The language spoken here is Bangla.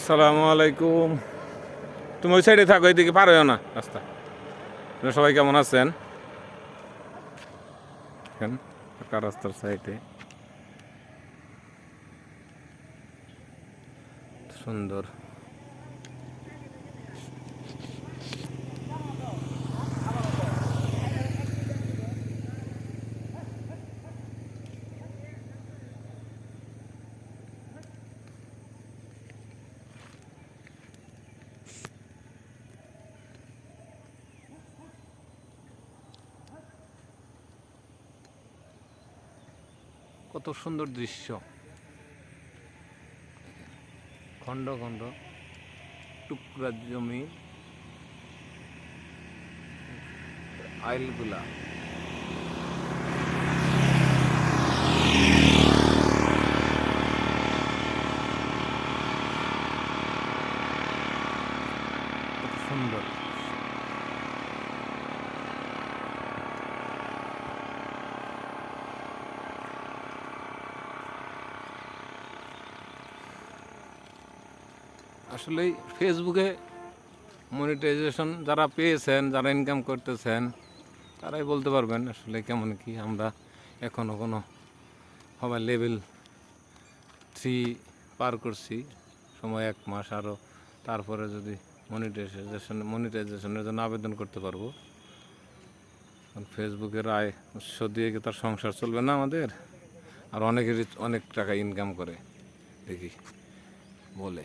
আসসালামু আলাইকুম। তুমি ওই সাইডে থাকো, এদিকে পারো না রাস্তা। তুমি সবাই কেমন আছেন? ফাঁকা রাস্তার সাইডে সুন্দর। কত সুন্দর দৃশ্য। খণ্ড খণ্ড টুকরা জমি আইলগুলা। সুন্দর। আসলে ফেসবুকে মনিটাইজেশন যারা পেয়েছেন, যারা ইনকাম করতেছেন, তারাই বলতে পারবেন আসলে কেমন কি আমরা এখনও কোনো সবাই লেভেল থ্রি পার করছি, সময় এক মাস আরও তারপরে যদি মনিটাইজেশন মনিটাইজেশনের জন্য আবেদন করতে পারব। ফেসবুকের আয় উৎস দিয়ে কি তার সংসার চলবে না আমাদের? আর অনেকেরই অনেক টাকা ইনকাম করে, দেখি বলে।